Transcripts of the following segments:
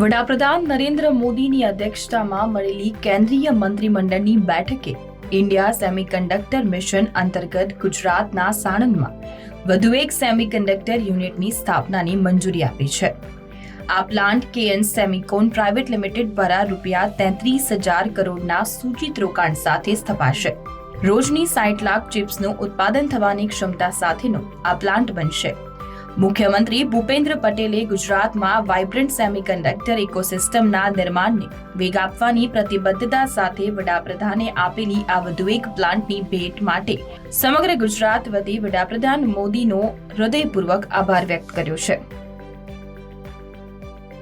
વડાપ્રધાન નરેન્દ્ર મોદીની અધ્યક્ષતામાં મળેલી કેન્દ્રીય મંત્રીમંડળની બેઠકે ઇન્ડિયા સેમિકન્ડક્ટર મિશન અંતર્ગત ગુજરાતના સાણંદમાં વધુ એક સેમિકન્ડક્ટર યુનિટની સ્થાપનાની મંજૂરી આપી છે. આ plant Kaynes semicon private limited દ્વારા રૂપિયા તેત્રીસ હજાર કરોડના સૂચિત રોકાણ સાથે સ્થપાશે. રોજની સાઠ લાખ ચિપ્સનું ઉત્પાદન થવાની ક્ષમતા સાથેનો આ પ્લાન્ટ બનશે. મુખ્યમંત્રી ભૂપેન્દ્ર પટેલે ગુજરાતમાં વાઇબ્રન્ટ સેમિકન્ડક્ટર ઇકોસિસ્ટમના નિર્માણને વેગ આપવાની પ્રતિબદ્ધતા સાથે વડાપ્રધાને આપેલી આ વધુ એક પ્લાન્ટની ભેટ માટે સમગ્ર ગુજરાત વતી વડાપ્રધાન મોદીનો હૃદયપૂર્વક આભાર વ્યક્ત કર્યો છે.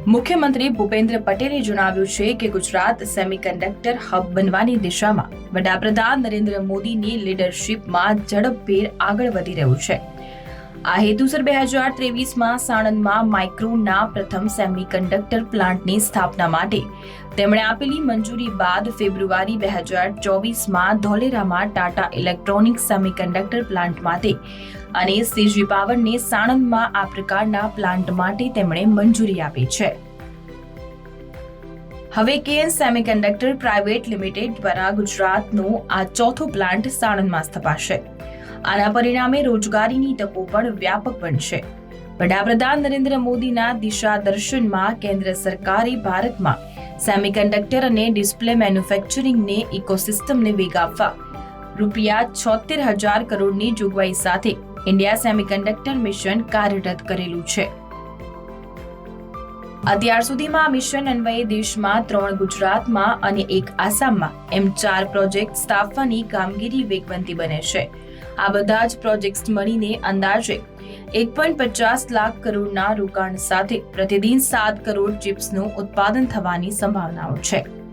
મુખ્યમંત્રી ભૂપેન્દ્ર પટેલે જણાવ્યું છે કે ગુજરાત સેમિકન્ડક્ટર હબ બનવાની દિશામાં વડાપ્રધાન નરેન્દ્ર મોદીની લીડરશીપમાં ઝડપભેર આગળ વધી રહ્યું છે. આ હેતુસર બે હજાર ત્રેવીસમાં સાણંદમાં માઇક્રોના પ્રથમ સેમિકન્ડક્ટર પ્લાન્ટની સ્થાપના માટે તેમણે આપેલી મંજૂરી બાદ ફેબ્રુઆરી બે હજાર ચોવીસમાં ધોલેરામાં ટાટા ઇલેક્ટ્રોનિક સેમિકન્ડક્ટર પ્લાન્ટ માટે અને સીજી પાવરને સાણંદમાં આ પ્રકારના પ્લાન્ટ માટે તેમણે મંજૂરી આપી છે. હવે કેએન સેમિકન્ડક્ટર પ્રાઇવેટ લિમિટેડ દ્વારા ગુજરાતનો આ ચોથો પ્લાન્ટ સાણંદમાં સ્થપાશે. આના પરિણામે રોજગારીની તકો પણ વ્યાપક બનશે. વડાપ્રધાન નરેન્દ્ર મોદીના દિશા દર્શનમાં કેન્દ્ર સરકારે ભારતમાં સેમિકન્ડક્ટર અને ડિસ્પ્લે મેન્યુફેક્ચરિંગને ઇકોસિસ્ટમને વેગ આપવા રૂપિયા છોતેર હજાર કરોડની જોગવાઈ સાથે ઇન્ડિયા સેમિકન્ડક્ટર મિશન કાર્યરત કરેલું છે. અત્યાર સુધીમાં આ મિશન અન્વયે દેશમાં ત્રણ ગુજરાતમાં અને એક આસામમાં એમ ચાર પ્રોજેક્ટ સ્થાપવાની કામગીરી વેગવંતી બને છે. આ બધા જ પ્રોજેક્ટ્સ મળીને અંદાજે એક પોઈન્ટ પચાસ લાખ કરોડના રોકાણ સાથે પ્રતિદિન સાત કરોડ ચિપ્સનું ઉત્પાદન થવાની સંભાવનાઓ છે.